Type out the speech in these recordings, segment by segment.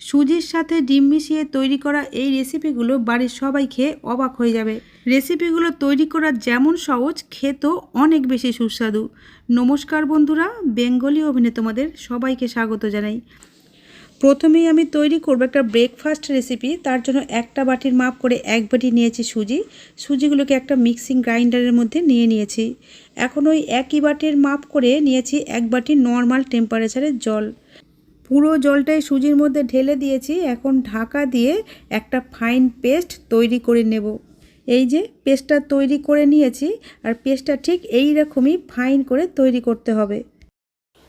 সুজির সাথে ডিম মিশিয়ে তৈরি করা এই রেসিপিগুলো বাড়ির সবাই খেয়ে অবাক হয়ে যাবে। রেসিপিগুলো তৈরি করা যেমন সহজ, খেতেও অনেক বেশি সুস্বাদু। নমস্কার বন্ধুরা, বেঙ্গলি অভিনে তোমাদের সবাইকে স্বাগত জানাই। প্রথমেই আমি তৈরি করব একটা ব্রেকফাস্ট রেসিপি তার জন্য একটা বাটির মাপ করে এক বাটি নিয়েছি সুজি। সুজিগুলোকে একটা মিক্সিং গ্রাইন্ডারের মধ্যে নিয়ে নিয়েছি। এখন ওই একই বাটির মাপ করে নিয়েছি এক বাটি নর্মাল টেম্পারেচারের জল। পুরো জলটাই সুজির মধ্যে ঢেলে দিয়েছি। এখন ঢাকা দিয়ে একটা ফাইন পেস্ট তৈরি করে নেব। এই যে পেস্টটা তৈরি করে নিয়েছি, আর পেস্টটা ঠিক এই রকমই ফাইন করে তৈরি করতে হবে।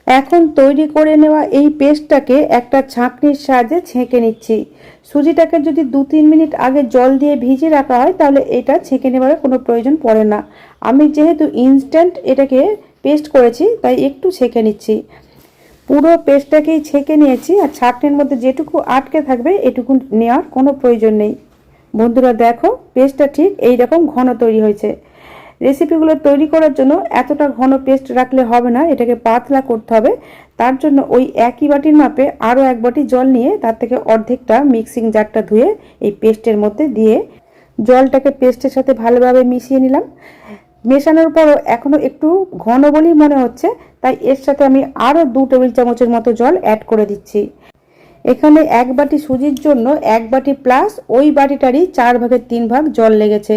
এখন তৈরি করে নেওয়া এই পেস্টটাকে একটা ছাঁকনির সাহায্যে ছেঁকে নিচ্ছি। সুজিটাকে যদি দু তিন মিনিট আগে জল দিয়ে ভিজিয়ে রাখা হয়, তাহলে এটা ছেঁকে নেওয়ার কোনো প্রয়োজন পড়ে না। আমি যেহেতু ইনস্ট্যান্ট এটাকে পেস্ট করেছি, তাই একটু ছেঁকে নিচ্ছি। পুরো পেস্টটাকেই ছেঁকে নিয়েছি আর ছাঁকনির মধ্যে যেটুকু আটকে থাকবে, এটুকু নেওয়ার কোনো প্রয়োজন নেই। বন্ধুরা দেখো, পেস্টটা ঠিক এই রকম ঘন তৈরি হয়েছে। রেসিপিগুলো তৈরি করার জন্য এতটা ঘন পেস্ট রাখলে হবে না, এটাকে পাতলা করতে হবে। তার জন্য ওই একই বাটির মাপে আরও এক বাটি জল নিয়ে তার থেকে অর্ধেকটা মিক্সিং জারটা ধুয়ে এই পেস্টের মধ্যে দিয়ে জলটাকে পেস্টের সাথে ভালোভাবে মিশিয়ে নিলাম। মেশানোর পরও এখনও একটু ঘন বলেই মনে হচ্ছে, তাই এর সাথে আমি আরও দু টেবিল চামচের মতো জল অ্যাড করে দিচ্ছি। এখানে এক বাটি সুজির জন্য এক বাটি প্লাস ওই বাটিটারই চার ভাগের তিন ভাগ জল লেগেছে।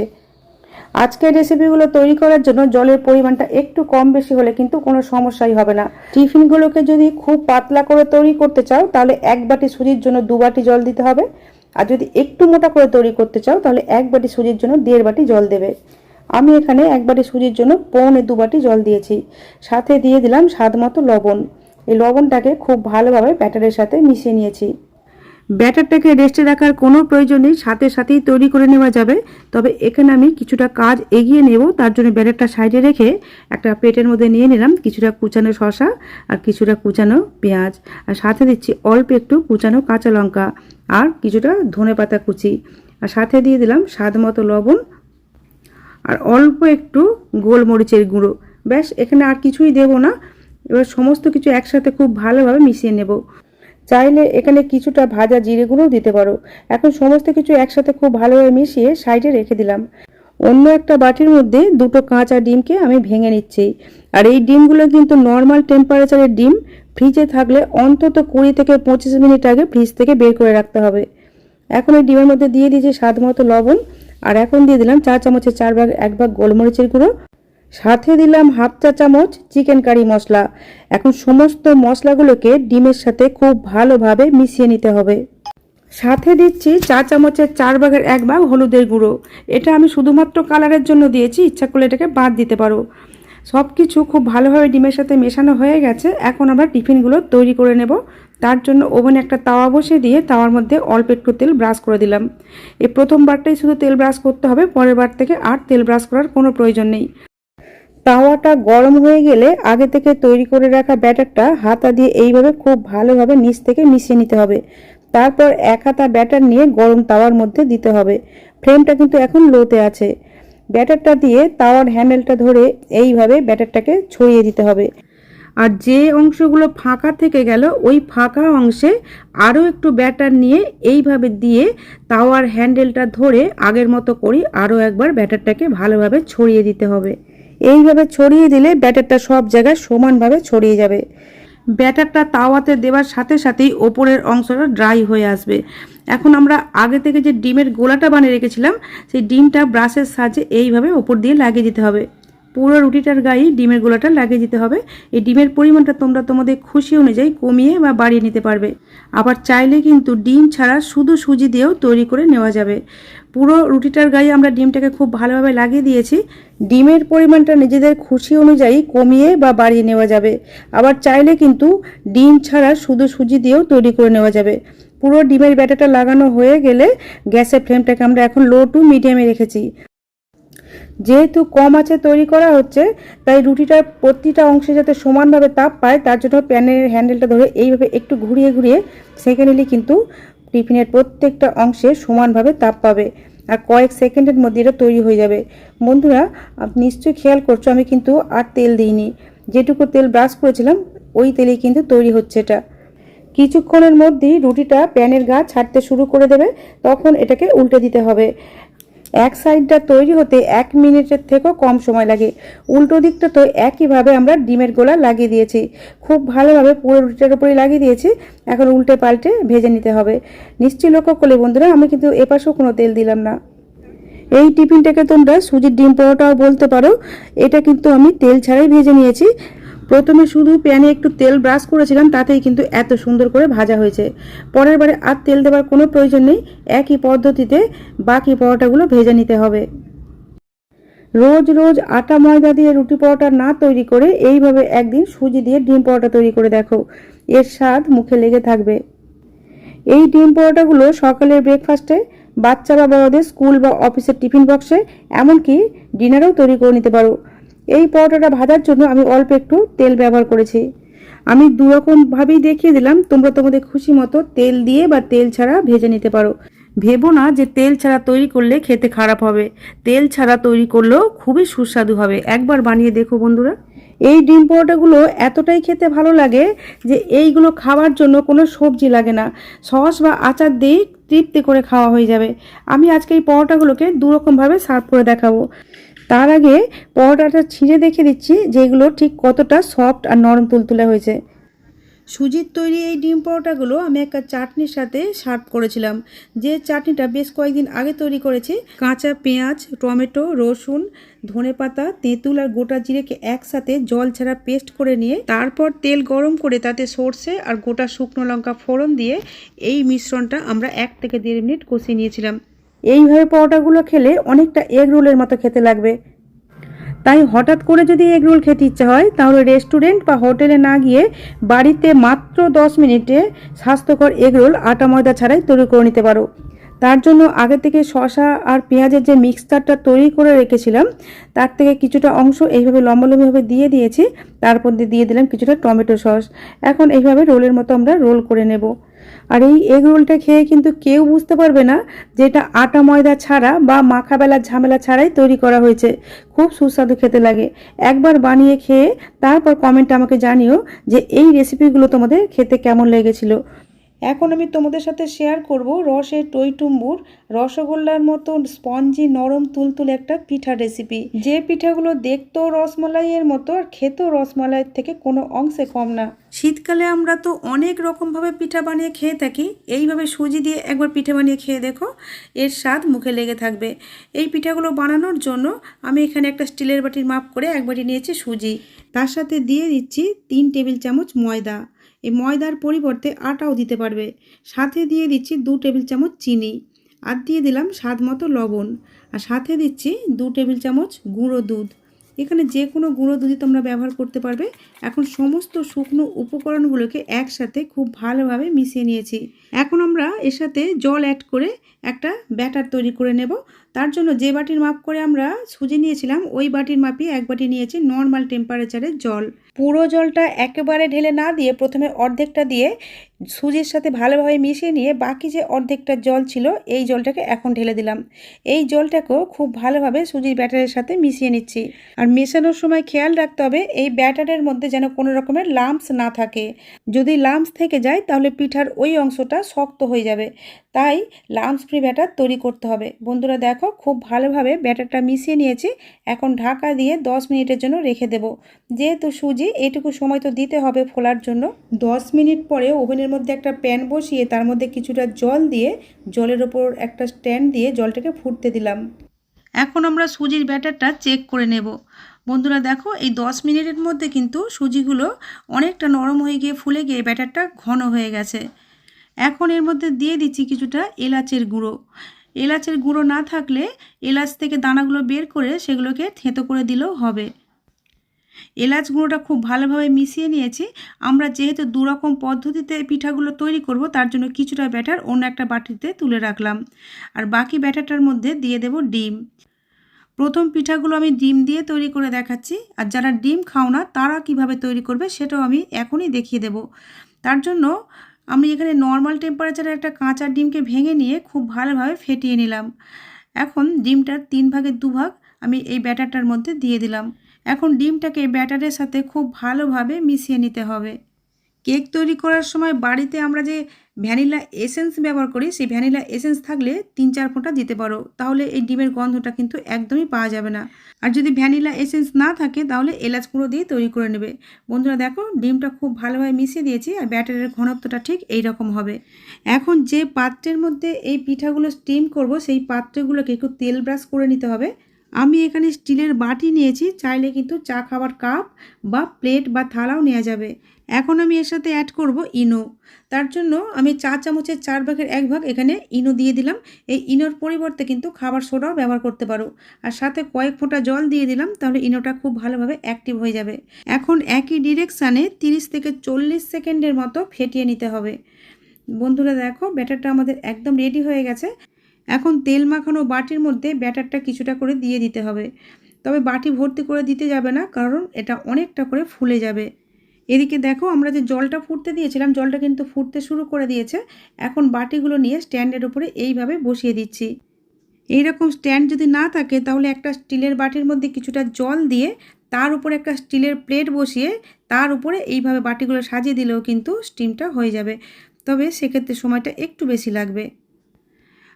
আজকের রেসিপিগুলো তৈরি করার জন্য জলের পরিমাণটা একটু কম বেশি হলে কিন্তু কোনো সমস্যাই হবে না। টিফিনগুলোকে যদি খুব পাতলা করে তৈরি করতে চাও, তাহলে এক বাটি সুজির জন্য দু বাটি জল দিতে হবে। আর যদি একটু মোটা করে তৈরি করতে চাও, তাহলে এক বাটি সুজির জন্য দেড় বাটি জল দেবে। আমি এখানে এক বাটি সুজির জন্য পৌনে দু বাটি জল দিয়েছি। সাথে দিয়ে দিলাম স্বাদ মতো লবণ। এই লবণটাকে খুব ভালোভাবে ব্যাটারের সাথে মিশিয়ে নিয়েছি। ব্যাটারটাকে রেস্টে রাখার কোনো প্রয়োজন নেই, সাথে সাথেই তৈরি করে নেওয়া যাবে। তবে এখানে আমি কিছুটা কাজ এগিয়ে নেব, তার জন্য ব্যাটারটা সাইডে রেখে একটা প্লেটের মধ্যে নিয়ে নিলাম কিছুটা কুচানো শশা আর কিছুটা কুচানো পেঁয়াজ। আর সাথে দিচ্ছি অল্প একটু কুচানো কাঁচা লঙ্কা আর কিছুটা ধনে পাতা কুচি। আর সাথে দিয়ে দিলাম স্বাদ মতো লবণ আর অল্প একটু গোলমরিচের গুঁড়ো। ব্যাস, এখানে আর কিছুই দেব না। এবার সমস্ত কিছু একসাথে খুব ভালোভাবে মিশিয়ে নেব। চাইলে এখানে কিছুটা ভাজা জিরে গুঁড়োও দিতে পারো। এখন সমস্ত কিছু একসাথে খুব ভালোভাবে মিশিয়ে সাইডে রেখে দিলাম। অন্য একটা বাটির মধ্যে দুটো কাঁচা ডিমকে আমি ভেঙে নিচ্ছি। আর এই ডিমগুলো কিন্তু নর্মাল টেম্পারেচারের ডিম। ফ্রিজে থাকলে অন্তত কুড়ি থেকে পঁচিশ মিনিট আগে ফ্রিজ থেকে বের করে রাখতে হবে। এখন এই ডিমের মধ্যে দিয়ে দিয়েছি স্বাদ মতো লবণ। আর এখন দিয়ে দিলাম চা চামচের চার ভাগ, এক ভাগ গোলমরিচের গুঁড়ো। সাথে দিলাম হাফ চা চামচ চিকেন কারি মশলা। এখন সমস্ত মশলাগুলোকে ডিমের সাথে খুব ভালোভাবে মিশিয়ে নিতে হবে। সাথে দিচ্ছি চা চামচের চার ভাগের এক ভাগ হলুদের গুঁড়ো। এটা আমি শুধুমাত্র কালারের জন্য দিয়েছি, ইচ্ছা করলে এটাকে বাদ দিতে পারো। সব কিছু খুব ভালোভাবে ডিমের সাথে মেশানো হয়ে গেছে। এখন আমরা টিফিনগুলো তৈরি করে নেব। তার জন্য ওভেনে একটা তাওয়া বসিয়ে দিয়ে তাওয়ার মধ্যে অল্প একটু তেল ব্রাশ করে দিলাম। এই প্রথমবারটাই শুধু তেল ব্রাশ করতে হবে, পরের বার থেকে আর তেল ব্রাশ করার কোনো প্রয়োজন নেই। তাওয়াটা গরম হয়ে গেলে আগে থেকে তৈরি করে রাখা ব্যাটারটা হাতা দিয়ে এইভাবে খুব ভালোভাবে নিচ থেকে মিশিয়ে নিতে হবে। তারপর এক হাতা ব্যাটার নিয়ে গরম তাওয়ার মধ্যে দিতে হবে। ফ্লেমটা কিন্তু এখন লোতে আছে। ব্যাটারটা দিয়ে তাওয়ার হ্যান্ডেলটা ধরে এইভাবে ব্যাটারটাকে ছড়িয়ে দিতে হবে। আর যে অংশগুলো ফাঁকা থেকে গেল, ওই ফাঁকা অংশে আরও একটু ব্যাটার নিয়ে এইভাবে দিয়ে তাওয়ার হ্যান্ডেলটা ধরে আগের মতো করি আরও একবার ব্যাটারটাকে ভালোভাবে ছড়িয়ে দিতে হবে। এইভাবে ছড়িয়ে দিলে ব্যাটারটা সব জায়গায় সমানভাবে ছড়িয়ে যাবে। ব্যাটারটা তাওয়াতে দেওয়ার সাথে সাথেই ওপরের অংশটা ড্রাই হয়ে আসবে। এখন আমরা আগে থেকে যে ডিমের গোলাটা বানিয়ে রেখেছিলাম, সেই ডিমটা ব্রাশের সাহায্যে এইভাবে ওপর দিয়ে লাগিয়ে দিতে হবে। পুরো রুটিটার গায়ে ডিমের গোলাটা লাগিয়ে দিতে হবে। এই ডিমের পরিমাণটা তোমরা তোমাদের খুশি অনুযায়ী কমিয়ে বা বাড়িয়ে নিতে পারবে। আবার চাইলে কিন্তু ডিম ছাড়া শুধু সুজি দিয়েও তৈরি করে নেওয়া যাবে। পুরো রুটিটার গায়ে আমরা ডিমটাকে খুব ভালোভাবে লাগিয়ে দিয়েছি। ডিমের পরিমাণটা নিজেদের খুশি অনুযায়ী কমিয়ে বা বাড়িয়ে নেওয়া যাবে। আবার চাইলে কিন্তু ডিম ছাড়া শুধু সুজি দিয়েও তৈরি করে নেওয়া যাবে। পুরো ডিমের ব্যাটাটা লাগানো হয়ে গেলে গ্যাসের ফ্লেমটাকে আমরা এখন লো টু মিডিয়ামে রেখেছি। যেহেতু কম আছে তৈরি করা হচ্ছে, তাই রুটিটার প্রতিটা অংশে যাতে সমানভাবে তাপ পায়, তার জন্য প্যানের হ্যান্ডেলটা ধরে এইভাবে একটু ঘুরিয়ে ঘুরিয়ে সেঁকে নিলে কিন্তু টিফিনের প্রত্যেকটা অংশে সমানভাবে তাপ পাবে আর কয়েক সেকেন্ডের মধ্যে এটা তৈরি হয়ে যাবে। বন্ধুরা নিশ্চয়ই খেয়াল করছ, আমি কিন্তু আর তেল দিইনি। যেটুকু তেল ব্রাশ করেছিলাম, ওই তেলেই কিন্তু তৈরি হচ্ছে এটা। কিছুক্ষণের মধ্যেই রুটিটা প্যানের গা ছাড়তে শুরু করে দেবে, তখন এটাকে উল্টে দিতে হবে। এক সাইডটা তৈরি হতে এক মিনিটের থেকেও কম সময় লাগে। উল্টো দিকটা তো একইভাবে আমরা ডিমের গোলা লাগিয়ে দিয়েছি। খুব ভালোভাবে পুরো রুটিটার উপরে লাগিয়ে দিয়েছি। এখন উল্টে পাল্টে ভেজে নিতে হবে। নিশ্চয়ই লক্ষ্য করলে বন্ধুরা, আমি কিন্তু এপাশেও কোনো তেল দিলাম না। এই টিফিনটাকে তোমরা সুজির ডিম পরোটাও বলতে পারো। এটা কিন্তু আমি তেল ছাড়াই ভেজে নিয়েছি। প্রথমে শুধু প্যানে একটু তেল ব্রাশ করেছিলাম, তাতেই কিন্তু এত সুন্দর করে ভাজা হয়েছে। পরের বারে আর তেল দেওয়ার কোনো প্রয়োজন নেই, একই পদ্ধতিতে বাকি পরোটাগুলো ভেজে নিতে হবে। রোজ রোজ আটা ময়দা দিয়ে রুটি পরোটা না তৈরি করে এইভাবে একদিন সুজি দিয়ে ডিম পরোটা তৈরি করে দেখো, এর স্বাদ মুখে লেগে থাকবে। এই ডিম পরোটাগুলো সকালের ব্রেকফাস্টে বাচ্চা বা বড়দের স্কুল বা অফিসের টিফিন বক্সে, এমনকি ডিনারেও তৈরি করে নিতে পারো। এই পরোটাটা ভাজার জন্য আমি অল্প একটু তেল ব্যবহার করেছি। আমি দুরকমভাবেই দেখিয়ে দিলাম, তোমরা তোমাদের খুশি মতো তেল দিয়ে বা তেল ছাড়া ভেজে নিতে পারো। ভেবো না যে তেল ছাড়া তৈরি করলে খেতে খারাপ হবে। তেল ছাড়া তৈরি করলেও খুবই সুস্বাদু হবে। একবার বানিয়ে দেখো বন্ধুরা। এই ডিম পরোটাগুলো এতটাই খেতে ভালো লাগে যে এইগুলো খাওয়ার জন্য কোনো সবজি লাগে না। সস বা আচার দিয়ে তৃপ্তি করে খাওয়া হয়ে যাবে। আমি আজকে এই পরোটাগুলোকে দুরকমভাবে সার্ভ করে দেখাবো। তার আগে পরোটাটা ছিঁড়ে দেখে দিচ্ছি যেগুলো ঠিক কতটা সফট আর নরম তুলতুলে হয়েছে। সুজির তৈরি এই ডিম পরোটাগুলো আমি একটা চাটনির সাথে সার্ভ করেছিলাম। যে চাটনিটা বেশ কয়েকদিন আগে তৈরি করেছি। কাঁচা পেঁয়াজ, টমেটো, রসুন ধনেপাতা তেঁতুল আর গোটা জিরেকে একসাথে জল ছাড়া পেস্ট করে নিয়ে তারপর তেল গরম করে তাতে সর্ষে আর গোটা শুকনো লঙ্কা ফোড়ন দিয়ে এই মিশ্রণটা আমরা এক থেকে দেড় মিনিট কষিয়ে নিয়েছিলাম। এইভাবে পরোটাগুলো খেলে অনেকটা এগ রোলের মতো খেতে লাগবে। তাই হঠাৎ করে যদি এগ রোল খেতে ইচ্ছা হয়, তাহলে রেস্টুরেন্ট বা হোটেলে না গিয়ে বাড়িতে মাত্র দশ মিনিটে স্বাস্থ্যকর এগ রোল আটা ময়দা ছাড়াই তৈরি করে নিতে পারো। তার জন্য আগে থেকে শসা আর পেঁয়াজের যে মিক্সচারটা তৈরি করে রেখেছিলাম, তার থেকে কিছুটা অংশ এইভাবে লম্বালম্বিভাবে দিয়ে দিয়েছি, তারপর দিয়ে দিলাম কিছুটা টমেটো সস। এখন এইভাবে রোলের মতো আমরা রোল করে নেব। আর এই এগ রোলটা খেয়ে কিন্তু কেউ বুঝতে পারবে না যে এটা আটা ময়দা ছাড়া বা মাখা বেলার ঝামেলা ছাড়াই তৈরি করা হয়েছে। খুব সুস্বাদু খেতে লাগে। একবার বানিয়ে খেয়ে তারপর কমেন্ট আমাকে জানিও যে এই রেসিপিগুলো তোমাদের খেতে কেমন লেগেছিল। এখন আমি তোমাদের সাথে শেয়ার করব রসের টইটুম্বুর রসগোল্লার মতো স্পঞ্জি নরম, তুলতুল একটা পিঠা রেসিপি যে পিঠাগুলো দেখতেও রসমালাইয়ের মতো আর খেতেও রসমালাইয়ের থেকে কোনো অংশে কম না। শীতকালে আমরা তো অনেক রকমভাবে পিঠা বানিয়ে খেয়ে থাকি। এইভাবে সুজি দিয়ে একবার পিঠা বানিয়ে খেয়ে দেখো, এর স্বাদ মুখে লেগে থাকবে। এই পিঠাগুলো বানানোর জন্য আমি এখানে একটা স্টিলের বাটির মাপ করে এক বাটি নিয়েছি সুজি। তার সাথে দিয়ে দিচ্ছি তিন টেবিল চামচ ময়দা। এই ময়দার পরিবর্তে আটাও দিতে পারবে। সাথে দিয়ে দিচ্ছি দু টেবিল চামচ চিনি। আর দিয়ে দিলাম স্বাদ মতো লবণ। আর সাথে দিচ্ছি দু টেবিল চামচ গুঁড়ো দুধ। এখানে যে কোনো গুঁড়ো দুধই তোমরা ব্যবহার করতে পারবে। এখন সমস্ত শুকনো উপকরণগুলোকে একসাথে খুব ভালোভাবে মিশিয়ে নিয়েছি। এখন আমরা এর সাথে জল অ্যাড করে একটা ব্যাটার তৈরি করে নেব। তার জন্য যে বাটির মাপ করে আমরা সুজি নিয়েছিলাম, ওই বাটির মাপিয়ে এক বাটি নিয়েছি নর্মাল টেম্পারেচারে জল। পুরো জলটা একেবারে ঢেলে না দিয়ে প্রথমে অর্ধেকটা দিয়ে সুজির সাথে ভালোভাবে মিশিয়ে নিয়ে বাকি যে অর্ধেকটা জল ছিল, এই জলটাকে এখন ঢেলে দিলাম। এই জলটাকেও খুব ভালোভাবে সুজির ব্যাটারের সাথে মিশিয়ে নিচ্ছি। আর মেশানোর সময় খেয়াল রাখতে হবে, এই ব্যাটারের মধ্যে যেন কোনো রকমের লাম্পস না থাকে। যদি লাম্পস থেকে যায়, তাহলে পিঠার ওই অংশটা শক্ত হয়ে যাবে। তাই লাম্পস ফ্রি ব্যাটার তৈরি করতে হবে। বন্ধুরা দেখো, খুব ভালোভাবে ব্যাটারটা মিশিয়ে নিয়েছি। এখন ঢাকা দিয়ে দশ মিনিটের জন্য রেখে দেব। যেহেতু সুজি এইটুকু সময় তো দিতে হবে ফোলার জন্য। দশ মিনিট পরে ওভেনের মধ্যে একটা প্যান বসিয়ে তার মধ্যে কিছুটা জল দিয়ে জলের ওপর একটা স্ট্যান্ড দিয়ে জলটাকে ফুটতে দিলাম। এখন আমরা সুজির ব্যাটারটা চেক করে নেব। বন্ধুরা দেখো, এই দশ মিনিটের মধ্যে কিন্তু সুজিগুলো অনেকটা নরম হয়ে গিয়ে ফুলে গিয়ে ব্যাটারটা ঘন হয়ে গেছে। এখন এর মধ্যে দিয়ে দিচ্ছি কিছুটা এলাচের গুঁড়ো। এলাচের গুঁড়ো না থাকলে এলাচ থেকে দানাগুলো বের করে সেগুলোকে থেঁতো করে দিলেও হবে। এলাচ গুঁড়োটা খুব ভালোভাবে মিশিয়ে নিয়েছি। আমরা যেহেতু দুরকম পদ্ধতিতে পিঠাগুলো তৈরি করব, তার জন্য কিছুটা ব্যাটার অন্য একটা বাটিতে তুলে রাখলাম। আর বাকি ব্যাটারটার মধ্যে দিয়ে দেব ডিম। প্রথম পিঠাগুলো আমি ডিম দিয়ে তৈরি করে দেখাচ্ছি, আর যারা ডিম খাও না, তারা কীভাবে তৈরি করবে সেটাও আমি এখনই দেখিয়ে দেব। তার জন্য আমি এখানে নর্মাল টেম্পারেচারে একটা কাঁচা ডিমকে ভেঙে নিয়ে খুব ভালোভাবে ফেটিয়ে নিলাম। এখন ডিমটার তিন ভাগের দু ভাগ আমি এই ব্যাটারটার মধ্যে দিয়ে দিলাম। এখন ডিমটাকে ব্যাটারের সাথে খুব ভালোভাবে মিশিয়ে নিতে হবে। কেক তৈরি করার সময় বাড়িতে আমরা যে ভ্যানিলা এসেন্স ব্যবহার করি, সেই ভ্যানিলা এসেন্স থাকলে তিন চার ফোঁটা দিতে পারো। তাহলে এই ডিমের গন্ধটা কিন্তু একদমই পাওয়া যাবে না। আর যদি ভ্যানিলা এসেন্স না থাকে, তাহলে এলাচ গুঁড়ো দিয়ে তৈরি করে নেবে। বন্ধুরা দেখো, ডিমটা খুব ভালোভাবে মিশিয়ে দিয়েছি আর ব্যাটারের ঘনত্বটা ঠিক এই রকম হবে। এখন যে পাত্রের মধ্যে এই পিঠাগুলো স্টিম করব, সেই পাত্রগুলোকে একটু তেল ব্রাশ করে নিতে হবে। আমি এখানে স্টিলের বাটি নিয়েছি, চাইলে কিন্তু চা খাবার কাপ বা প্লেট বা থালাও নেওয়া যাবে। এখন আমি এর সাথে অ্যাড করব ইনো। তার জন্য আমি চা চামচের চার ভাগের এক ভাগ এখানে ইনো দিয়ে দিলাম। এই ইনোর পরিবর্তে কিন্তু খাবার সোডাও ব্যবহার করতে পারো। আর সাথে কয়েক ফোঁটা জল দিয়ে দিলাম, তাহলে ইনোটা খুব ভালোভাবে অ্যাক্টিভ হয়ে যাবে। এখন একই ডিরেকশানে তিরিশ থেকে চল্লিশ সেকেন্ডের মতো ফেটিয়ে নিতে হবে। বন্ধুরা দেখো, ব্যাটারটা আমাদের একদম রেডি হয়ে গেছে। এখন তেল মাখানো বাটির মধ্যে ব্যাটারটা কিছুটা করে দিয়ে দিতে হবে। তবে বাটি ভর্তি করে দিতে যাবে না, কারণ এটা অনেকটা করে ফুলে যাবে। এদিকে দেখো আমরা যে জলটা ফুটতে দিয়েছিলাম, জলটা কিন্তু ফুটতে শুরু করে দিয়েছে। এখন বাটিগুলো নিয়ে স্ট্যান্ডের উপরে এইভাবে বসিয়ে দিচ্ছি। এইরকম স্ট্যান্ড যদি না থাকে, তাহলে একটা স্টিলের বাটির মধ্যে কিছুটা জল দিয়ে তার উপরে একটা স্টিলের প্লেট বসিয়ে তার উপরে এইভাবে বাটিগুলো সাজিয়ে দিলেও কিন্তু স্টিমটা হয়ে যাবে। তবে সেক্ষেত্রে সময়টা একটু বেশি লাগবে।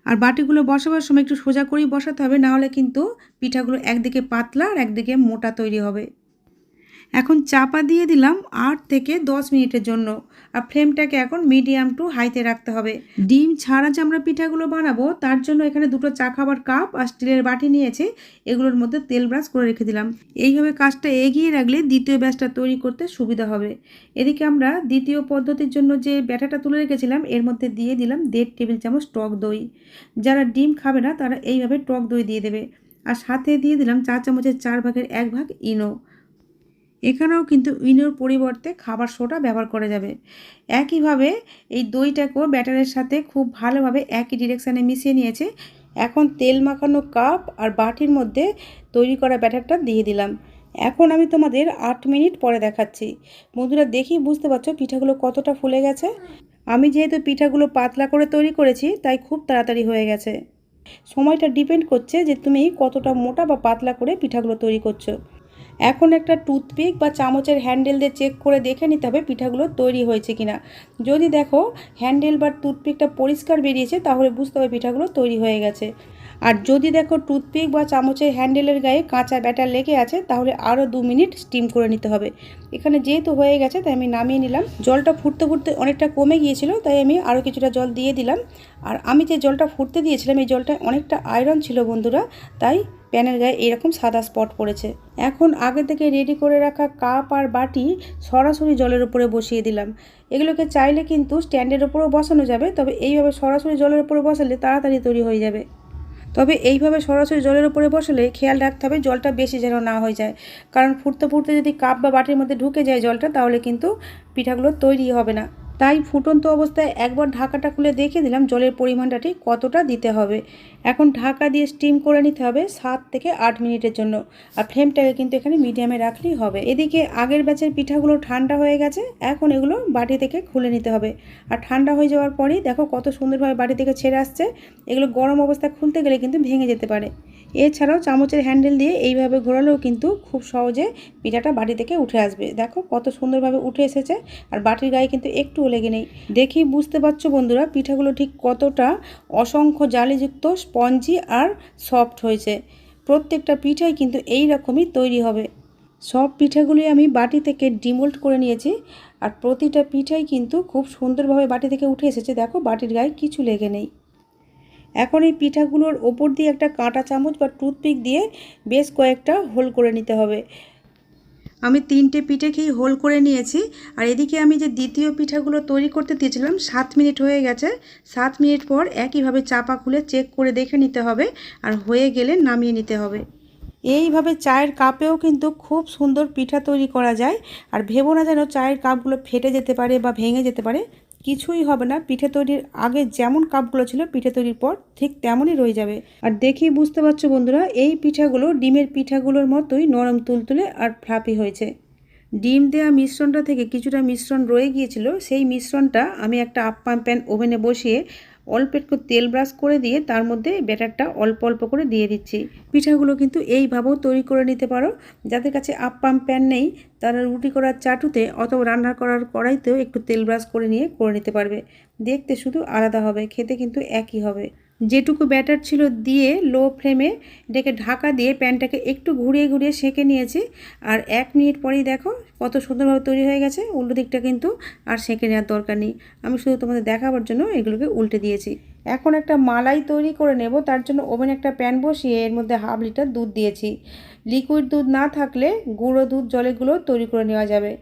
আর বাটিগুলো বসাবার সময় একটু সোজা করেই বসাতে হবে, নাহলে কিন্তু পিঠাগুলো একদিকে পাতলা আর একদিকে মোটা তৈরি হবে। এখন চাপা দিয়ে দিলাম আট থেকে দশ মিনিটের জন্য আর ফ্লেমটাকে এখন মিডিয়াম টু হাইতে রাখতে হবে। ডিম ছাড়া যে আমরা পিঠাগুলো বানাবো, তার জন্য এখানে দুটো চা খাবার কাপ আর স্টিলের বাটি নিয়েছে, এগুলোর মধ্যে তেল ব্রাশ করে রেখে দিলাম। এইভাবে কাজটা এগিয়ে রাখলে দ্বিতীয় ব্যাচটা তৈরি করতে সুবিধা হবে। এদিকে আমরা দ্বিতীয় পদ্ধতির জন্য যে ব্যাটাটা তুলে রেখেছিলাম, এর মধ্যে দিয়ে দিলাম দেড় টেবিল চামচ টক দই। যারা ডিম খাবে না, তারা এইভাবে টক দই দিয়ে দেবে। আর সাথে দিয়ে দিলাম চা চামচের চার ভাগের এক ভাগ ইনো। এখানেও কিন্তু ইনোর পরিবর্তে খাবার সোডা ব্যবহার করা যাবে। একইভাবে এই দইটাকেও ব্যাটারের সাথে খুব ভালোভাবে একই ডিরেকশানে মিশিয়ে নিয়েছে। এখন তেল মাখানো কাপ আর বাটির মধ্যে তৈরি করা ব্যাটারটা দিয়ে দিলাম। এখন আমি তোমাদের আট মিনিট পরে দেখাচ্ছি। বন্ধুরা দেখি বুঝতে পারছ পিঠাগুলো কতটা ফুলে গেছে। আমি যেহেতু পিঠাগুলো পাতলা করে তৈরি করেছি, তাই খুব তাড়াতাড়ি হয়ে গেছে। সময়টা ডিপেন্ড করছে যে তুমি কতটা মোটা বা পাতলা করে পিঠাগুলো তৈরি করছ। এখন একটা টুথপিক বা চামচের হ্যান্ডেল দিয়ে চেক করে দেখে নিতে হবে পিঠাগুলো তৈরি হয়েছে কিনা। যদি দেখো হ্যান্ডেল বা টুথপিকটা পরিষ্কার বেরিয়েছে, তাহলে বুঝতে হবে পিঠাগুলো তৈরি হয়ে গেছে। আর যদি দেখো টুথপিক বা চামচের হ্যান্ডেলের গায়ে কাঁচা ব্যাটার লেগে আছে, তাহলে আরও দু মিনিট স্টিম করে নিতে হবে। এখানে যেহেতু হয়ে গেছে, তাই আমি নামিয়ে নিলাম। জলটা ফুটতে ফুটতে অনেকটা কমে গিয়েছিল, তাই আমি আরও কিছুটা জল দিয়ে দিলাম। আর আমি যে জলটা ফুটতে দিয়েছিলাম, এই জলটা অনেকটা আয়রন ছিল বন্ধুরা, তাই প্যানের গায়ে এরকম সাদা স্পট পড়েছে। এখন আগে থেকে রেডি করে রাখা কাপ আর বাটি সরাসরি জলের উপরে বসিয়ে দিলাম। এগুলোকে চাইলে কিন্তু স্ট্যান্ডের উপরেও বসানো যাবে, তবে এইভাবে সরাসরি জলের উপরে বসালে তাড়াতাড়ি তৈরি হয়ে যাবে। তবে এইভাবে সরাসরি জলের উপরে বসলে খেয়াল রাখতে হবে জলটা বেশি যেন না হয়ে যায়। কারণ ফুটতে ফুটতে যদি কাপ বা বাটির মধ্যে ঢুকে যায় জলটা, তাহলে কিন্তু পিঠাগুলো তৈরি হবে না। তাই ফুটন্ত অবস্থায় একবার ঢাকাটা খুলে দেখে দিলাম জলের পরিমাণটা ঠিক কতটা দিতে হবে। এখন ঢাকা দিয়ে স্টিম করে নিতে হবে সাত থেকে আট মিনিটের জন্য। আর ফ্লেমটাকে কিন্তু এখানে মিডিয়ামে রাখলেই হবে। এদিকে আগের ব্যাচের পিঠাগুলো ঠান্ডা হয়ে গেছে, এখন এগুলো বাটি থেকে খুলে নিতে হবে। আর ঠান্ডা হয়ে যাওয়ার পরেই দেখো কত সুন্দরভাবে বাটি থেকে ছেড়ে আসছে। এগুলো গরম অবস্থায় খুলতে গেলে কিন্তু ভেঙে যেতে পারে। এছাড়াও চামচের হ্যান্ডেল দিয়ে এইভাবে ঘোরালেও কিন্তু খুব সহজে পিঠাটা বাটি থেকে উঠে আসবে। দেখো কত সুন্দরভাবে উঠে এসেছে। আর বাটির গায়ে কিন্তু একটুও লেগে নেই। দেখি বুঝতে পারছ বন্ধুরা, পিঠাগুলো ঠিক কতটা অসংখ্য জালিযুক্ত, স্পঞ্জি আর সফট হয়েছে। প্রত্যেকটা পিঠাই কিন্তু এই রকমই তৈরি হবে। সব পিঠাগুলি আমি বাটি থেকে ডিমোল্ড করে নিয়েছি আর প্রতিটা পিঠাই কিন্তু খুব সুন্দরভাবে বাটি থেকে উঠে এসেছে। দেখো, বাটির গায়ে কিছু লেগে নেই। এখন এই পিঠাগুলোর ওপর দিয়ে একটা কাঁটা চামচ বা টুথপিক দিয়ে বেশ কয়েকটা হোল করে নিতে হবে। আমি তিনটে পিঠে খেয়ে হোল করে নিয়েছি। আর এদিকে আমি যে দ্বিতীয় পিঠাগুলো তৈরি করতে দিয়েছিলাম, সাত মিনিট হয়ে গেছে। সাত মিনিট পর একইভাবে চাপা খুলে চেক করে দেখে নিতে হবে আর হয়ে গেলে নামিয়ে নিতে হবে। এইভাবে চায়ের কাপেও কিন্তু খুব সুন্দর পিঠা তৈরি করা যায়। আর ভেবো না যেন চায়ের কাপগুলো ফেটে যেতে পারে বা ভেঙে যেতে পারে। কিছুই হবে না। পিঠে তৈরির আগে যেমন কাপগুলো ছিল, পিঠে তৈরির পর ঠিক তেমনই রয়ে যাবে। আর দেখেই বুঝতে পারছ বন্ধুরা, এই পিঠাগুলো ডিমের পিঠাগুলোর মতোই নরম তুলতুলে আর ফ্লাপি হয়েছে। ডিম দেওয়া মিশ্রণটা থেকে কিছুটা মিশ্রণ রয়ে গিয়েছিল। সেই মিশ্রণটা আমি একটা আপ্পাম প্যান ওভেনে বসিয়ে অল্প একটু তেল ব্রাশ করে দিয়ে তার মধ্যে ব্যাটারটা অল্প অল্প করে দিয়ে দিচ্ছি। পিঠাগুলো কিন্তু এইভাবেও তৈরি করে নিতে পারো। যাদের কাছে আপ্পাম প্যান নেই, তারা রুটি করার চাটুতে অথবা রান্না করার কড়াইতেও একটু তেল ব্রাশ করে নিয়ে করে নিতে পারবে। দেখতে শুধু আলাদা হবে, খেতে কিন্তু একই হবে। যেটুকু ব্যাটার ছিল দিয়ে লো ফ্লেমে এটাকে ঢাকা দিয়ে প্যানটাকে একটু ঘুরিয়ে ঘুরিয়ে সেঁকে নিয়েছি। আর এক মিনিট পরেই দেখো কত সুন্দরভাবে তৈরি হয়ে গেছে। উল্টো দিকটা কিন্তু আর সেঁকে নেওয়ার দরকার নেই। আমি শুধু তোমাদের দেখাবার জন্য এগুলোকে উল্টে দিয়েছি। এখন একটা মালাই তৈরি করে নেব। তার জন্য ওভেনে একটা প্যান বসিয়ে এর মধ্যে হাফ লিটার দুধ দিয়েছি। লিকুইড দুধ না থাকলে গুঁড়ো দুধ জলেগুলো তৈরি করে নেওয়া যাবে।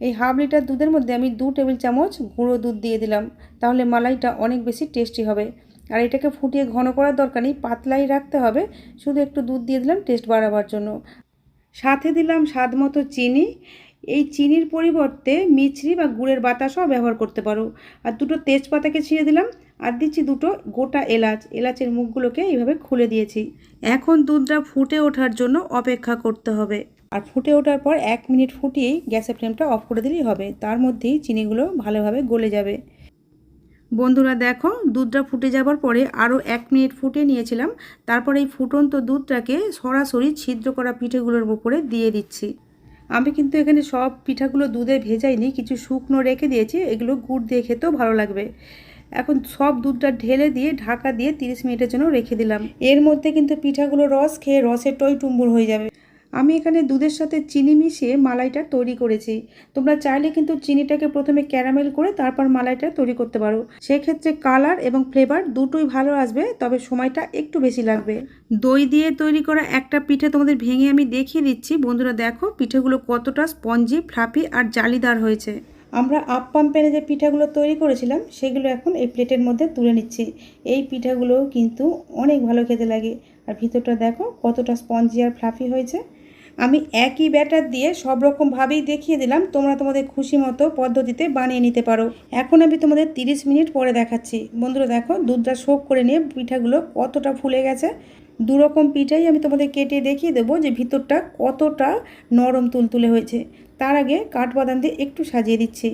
এই হাফ লিটার দুধের মধ্যে আমি দু টেবিল চামচ গুঁড়ো দুধ দিয়ে দিলাম। তাহলে মালাইটা অনেক বেশি টেস্টি হবে। আর এটাকে ফুটিয়ে ঘন করার দরকার নেই, পাতলাই রাখতে হবে, শুধু একটু দুধ দিয়ে দিলাম টেস্ট বাড়াবার জন্য। সাথে দিলাম স্বাদ মতো চিনি। এই চিনির পরিবর্তে মিছরি বা গুড়ের বাতাসও ব্যবহার করতে পারো। আর দুটো তেজপাতাকে ছিঁড়ে দিলাম, আর দিচ্ছি দুটো গোটা এলাচ। এলাচের মুখগুলোকে এইভাবে খুলে দিয়েছি। এখন দুধটা ফুটে ওঠার জন্য অপেক্ষা করতে হবে। আর ফুটে ওঠার পর এক মিনিট ফুটিয়েই গ্যাসের ফ্লেমটা অফ করে দিলেই হবে। তার মধ্যেই চিনিগুলো ভালোভাবে গলে যাবে। বন্ধুরা দেখো, দুধটা ফুটে যাবার পরে আরও এক মিনিট ফুটে নিয়েছিলাম। তারপর এই ফুটন্ত দুধটাকে সরাসরি ছিদ্র করা পিঠেগুলোর উপরে দিয়ে দিচ্ছি। আমি কিন্তু এখানে সব পিঠাগুলো দুধে ভেজাইনি, কিছু শুকনো রেখে দিয়েছি, এগুলো গুড় দিয়ে খেতেও ভালো লাগবে। এখন সব দুধটা ঢেলে দিয়ে, ঢাকা দিয়ে তিরিশ মিনিটের জন্য রেখে দিলাম। এর মধ্যে কিন্তু পিঠাগুলো রস খেয়ে রসের টই টুম্বুর হয়ে যাবে। আমি এখানে দুধের সাথে চিনি মিশিয়ে মালাইটা তৈরি করেছি। তোমরা চাইলে কিন্তু চিনিটাকে প্রথমে ক্যারামেল করে তারপর মালাইটা তৈরি করতে পারো। সেক্ষেত্রে কালার এবং ফ্লেভার দুটোই ভালো আসবে, তবে সময়টা একটু বেশি লাগবে। দই দিয়ে তৈরি করা একটা পিঠে তোমাদের ভেঙে আমি দেখিয়ে দিচ্ছি। বন্ধুরা দেখো, পিঠেগুলো কতটা স্পঞ্জি, ফ্লাফি আর জালিদার হয়েছে। আমরা আপ্পাম প্যানে যে পিঠাগুলো তৈরি করেছিলাম, সেগুলো এখন এই প্লেটের মধ্যে তুলে নিচ্ছি। এই পিঠাগুলো কিন্তু অনেক ভালো খেতে লাগে। আর ভিতরটা দেখো, কতটা স্পঞ্জি আর ফ্লাফি হয়েছে। আমি একই ব্যাটার দিয়ে সব রকমভাবেই দেখিয়ে দিলাম, তোমরা তোমাদের খুশি মতো পদ্ধতিতে বানিয়ে নিতে পারো। এখন আমি তোমাদের 30 মিনিট পরে দেখাচ্ছি। বন্ধুরা দেখো, দুধটা শোক করে নিয়ে পিঠাগুলো কতটা ফুলে গেছে। দু রকম পিঠাই আমি তোমাদের কেটে দেখিয়ে দেবো যে ভিতরটা কতটা নরম তুলতুলে হয়েছে। তার আগে কাঠবাদাম দিয়ে একটু সাজিয়ে দিচ্ছি।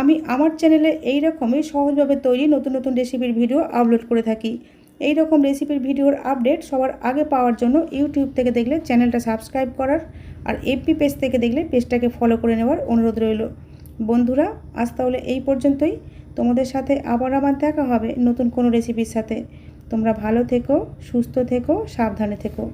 আমি আমার চ্যানেলে এই রকমই সহজভাবে তৈরি নতুন নতুন রেসিপির ভিডিও আপলোড করে থাকি। এই রকম রেসিপির ভিডিওর আপডেট সবার আগে পাওয়ার জন্য ইউটিউব থেকে দেখলে চ্যানেলটা সাবস্ক্রাইব করার আর এফপি পেজ থেকে দেখলে পেজটাকে ফলো করে নেওয়ার অনুরোধ রইল। বন্ধুরা, আজ তাহলে এই পর্যন্তই। তোমাদের সাথে আবার আমার দেখা হবে নতুন কোনো রেসিপির সাথে। তোমরা ভালো থেকো, সুস্থ থেকো, সাবধানে থেকো।